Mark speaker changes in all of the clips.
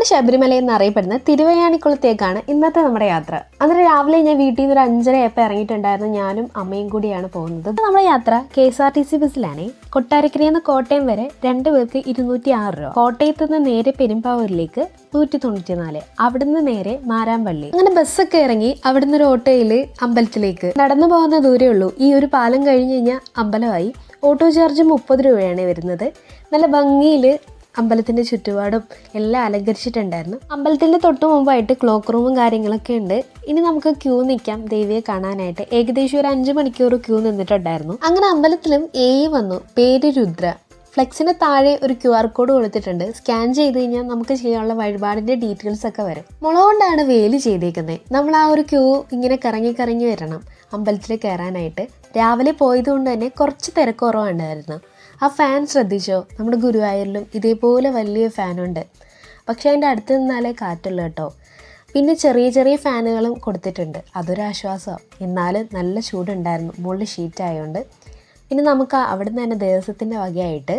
Speaker 1: സാക്ഷാൽ ശബരിമല എന്നറിയപ്പെടുന്ന തിരുവയാണിക്കുളത്തേക്കാണ് ഇന്നത്തെ നമ്മുടെ യാത്ര. അന്നേരം രാവിലെ ഞാൻ വീട്ടിൽ നിന്ന് ഒരു അഞ്ചര ആയപ്പോൾ ഇറങ്ങിയിട്ടുണ്ടായിരുന്നു. ഞാനും അമ്മയും കൂടിയാണ് പോകുന്നത്. നമ്മുടെ യാത്ര K S R T C ബസ്സിലാണ്. കൊട്ടാരക്കരയിൽ നിന്ന് കോട്ടയം വരെ രണ്ട് പേർക്ക് ഇരുന്നൂറ്റി ആറ് രൂപ. കോട്ടയത്ത് നിന്ന് നേരെ പെരുമ്പാവൂരിലേക്ക് നൂറ്റി തൊണ്ണൂറ്റി നാല് അവിടുന്ന് നേരെ മാരാമ്പള്ളി. അങ്ങനെ ബസ്സൊക്കെ ഇറങ്ങി അവിടുന്ന് ഒരു ഓട്ടോയിൽ അമ്പലത്തിലേക്ക്. നടന്നു പോകുന്ന ദൂരേ ഉള്ളൂ. ഈ ഒരു പാലം കഴിഞ്ഞ് കഴിഞ്ഞാൽ അമ്പലമായി. ഓട്ടോ ചാർജ് മുപ്പത് രൂപയാണ് വരുന്നത്. നല്ല ഭംഗിയിൽ അമ്പലത്തിന്റെ ചുറ്റുപാടും എല്ലാം അലങ്കരിച്ചിട്ടുണ്ടായിരുന്നു. അമ്പലത്തിന്റെ തൊട്ട് മുമ്പായിട്ട് ക്ലോക്ക് റൂമും കാര്യങ്ങളൊക്കെ ഉണ്ട്. ഇനി നമുക്ക് ക്യൂ നിൽക്കാം. ദേവിയെ കാണാനായിട്ട്. ഏകദേശം ഒരു അഞ്ച് മണിക്കൂർ ക്യൂ നിന്നിട്ടുണ്ടായിരുന്നു. അങ്ങനെ അമ്പലത്തിലും എ വന്നു. പേര് രുദ്ര. ഫ്ലെക്സിന് താഴെ ഒരു ക്യു ആർ കോഡ് കൊടുത്തിട്ടുണ്ട്. സ്കാൻ ചെയ്ത് കഴിഞ്ഞാൽ നമുക്ക് ചെയ്യാനുള്ള വഴിപാടിന്റെ ഡീറ്റെയിൽസ് ഒക്കെ വരും. മുള കൊണ്ടാണ് വേലി ചെയ്തേക്കുന്നത് നമ്മൾ ആ ഒരു ക്യൂ ഇങ്ങനെ കറങ്ങി കറങ്ങി വരണം അമ്പലത്തിൽ കയറാനായിട്ട്. രാവിലെ പോയതുകൊണ്ട് തന്നെ കുറച്ച് തിരക്ക് കുറവുണ്ടായിരുന്നു ആ ഫാൻ ശ്രദ്ധിച്ചോ? നമ്മുടെ ഗുരുവായൂരിലും ഇതേപോലെ വലിയ ഫാനുണ്ട് പക്ഷേ അതിന്റെ അടുത്ത് നിന്നാലേ കാറ്റുള്ളൂ കേട്ടോ. പിന്നെ ചെറിയ ചെറിയ ഫാനുകളും കൊടുത്തിട്ടുണ്ട്. അതൊരാശ്വാസമാണ് എന്നാലും നല്ല ചൂടുണ്ടായിരുന്നു. മുകളിൽ ഷീറ്റായതുകൊണ്ട് പിന്നെ നമുക്ക് അവിടെ നിന്ന് തന്നെ ദേവസ്വത്തിന്റെ വകയായിട്ട്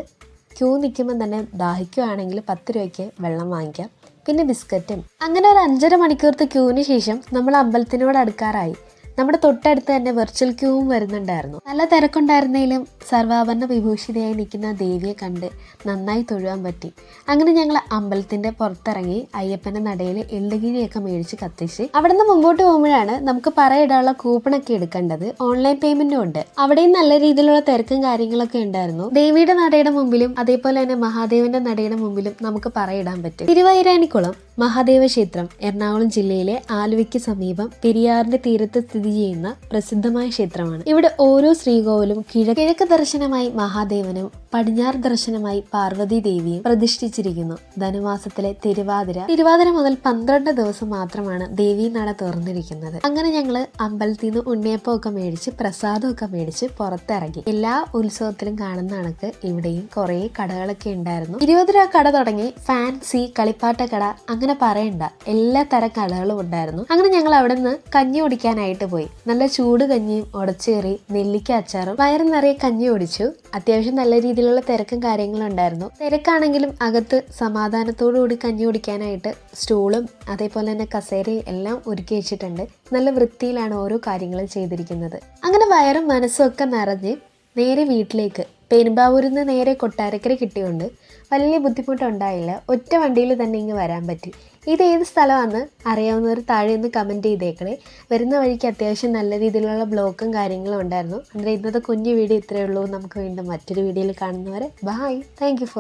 Speaker 1: ക്യൂ നിൽക്കുമ്പോൾ തന്നെ ദാഹിക്കുകയാണെങ്കിൽ പത്ത് രൂപയ്ക്ക് വെള്ളം വാങ്ങിക്കാം. പിന്നെ ബിസ്ക്കറ്റും. അങ്ങനെ ഒരു അഞ്ചര മണിക്കൂറത്തെ ക്യൂവിന് ശേഷം നമ്മൾ അമ്പലത്തിനോട് അടുക്കാറായി. നമ്മുടെ തൊട്ടടുത്ത് തന്നെ വെർച്വൽ ക്യൂവും വരുന്നുണ്ടായിരുന്നു. നല്ല തിരക്കുണ്ടായിരുന്നെങ്കിലും സർവാഭരണ വിഭൂഷിതയായി നിൽക്കുന്ന ദേവിയെ കണ്ട് നന്നായി തൊഴുവാൻ പറ്റി. അങ്ങനെ ഞങ്ങൾ അമ്പലത്തിന്റെ പുറത്തിറങ്ങി അയ്യപ്പന്റെ നടയിൽ എള്ളുകിഴിയൊക്കെ മേടിച്ച് കത്തിച്ച് അവിടെ നിന്ന് മുമ്പോട്ട് പോകുമ്പോഴാണ് നമുക്ക് പറയിടാനുള്ള കൂപ്പണൊക്കെ എടുക്കേണ്ടത് ഓൺലൈൻ പേയ്മെന്റും ഉണ്ട്. അവിടെയും നല്ല രീതിയിലുള്ള തിരക്കും കാര്യങ്ങളൊക്കെ ഉണ്ടായിരുന്നു. ദേവിയുടെ നടയുടെ മുമ്പിലും അതേപോലെ തന്നെ മഹാദേവന്റെ നടയുടെ മുമ്പിലും നമുക്ക് പറയിടാൻ പറ്റും. തിരുവൈരാണിക്കുളം മഹാദേവ ക്ഷേത്രം എറണാകുളം ജില്ലയിലെ ആലുവയ്ക്ക് സമീപം പെരിയാറിന്റെ തീരത്ത് സ്ഥിതി ചെയ്യുന്ന പ്രസിദ്ധമായ ക്ഷേത്രമാണ്. ഇവിടെ ഓരോ ശ്രീകോവിലും കിഴ കിഴക്ക് ദർശനമായി മഹാദേവനും പടിഞ്ഞാറ് ദർശനമായി പാർവതി ദേവിയും പ്രതിഷ്ഠിച്ചിരിക്കുന്നു. ധനുമാസത്തിലെ തിരുവാതിര തിരുവാതിര മുതൽ പന്ത്രണ്ട് ദിവസം മാത്രമാണ് ദേവി നട തുറന്നിരിക്കുന്നത്. അങ്ങനെ ഞങ്ങൾ അമ്പലത്തിൽ നിന്ന് ഉണ്ണിയപ്പം ഒക്കെ മേടിച്ച് പ്രസാദം ഒക്കെ മേടിച്ച് പുറത്തിറങ്ങി. എല്ലാ ഉത്സവത്തിലും കാണുന്ന കണക്ക് ഇവിടെയും കുറേ കടകളൊക്കെ ഉണ്ടായിരുന്നു. ഇരുപത് രൂപ കട തുടങ്ങി. ഫാൻസി കളിപ്പാട്ട കട അങ്ങനെ പറയണ്ട. എല്ലാ തരം കടകളും ഉണ്ടായിരുന്നു. അങ്ങനെ ഞങ്ങൾ അവിടെ നിന്ന് കഞ്ഞി കുടിക്കാനായിട്ട് പോയി. നല്ല ചൂട് കഞ്ഞിയും ഉടച്ചേറി നെല്ലിക്ക അച്ചാറും വയറ് നിറയെ കഞ്ഞി ഓടിച്ചു അത്യാവശ്യം നല്ല രീതിയിലുള്ള തിരക്കും കാര്യങ്ങളും ഉണ്ടായിരുന്നു. തിരക്കാണെങ്കിലും അകത്ത് സമാധാനത്തോടു കൂടി കഞ്ഞി കുടിക്കാനായിട്ട് സ്റ്റൂളും അതേപോലെ തന്നെ കസേരയും എല്ലാം ഒരുക്കി വെച്ചിട്ടുണ്ട്. നല്ല വൃത്തിയിലാണ് ഓരോ കാര്യങ്ങളും ചെയ്തിരിക്കുന്നത്. അങ്ങനെ വയറും മനസ്സും ഒക്കെ നിറഞ്ഞ് നേരെ വീട്ടിലേക്ക് പെരുമ്പാവൂരിൽ നിന്ന് നേരെ കൊട്ടാരക്കര കിട്ടിയോണ്ട് വലിയ ബുദ്ധിമുട്ടുണ്ടായില്ല. ഒറ്റ വണ്ടിയിൽ തന്നെ ഇങ്ങ് വരാൻ പറ്റി. ഇത് ഏത് സ്ഥലമാണെന്ന് അറിയാവുന്നവർ താഴെ ഒന്ന് കമന്റ് ചെയ്തേക്കണേ. വരുന്ന വഴിക്ക് അത്യാവശ്യം നല്ല രീതിയിലുള്ള ബ്ലോക്കും കാര്യങ്ങളും ഉണ്ടായിരുന്നു. അന്നേരം ഇന്നത്തെ കുഞ്ഞു വീഡിയോ ഇത്രയേ ഉള്ളൂ. നമുക്ക് വീണ്ടും മറ്റൊരു വീഡിയോയിൽ കാണുന്നവരെ ബായ് താങ്ക് ഫോർ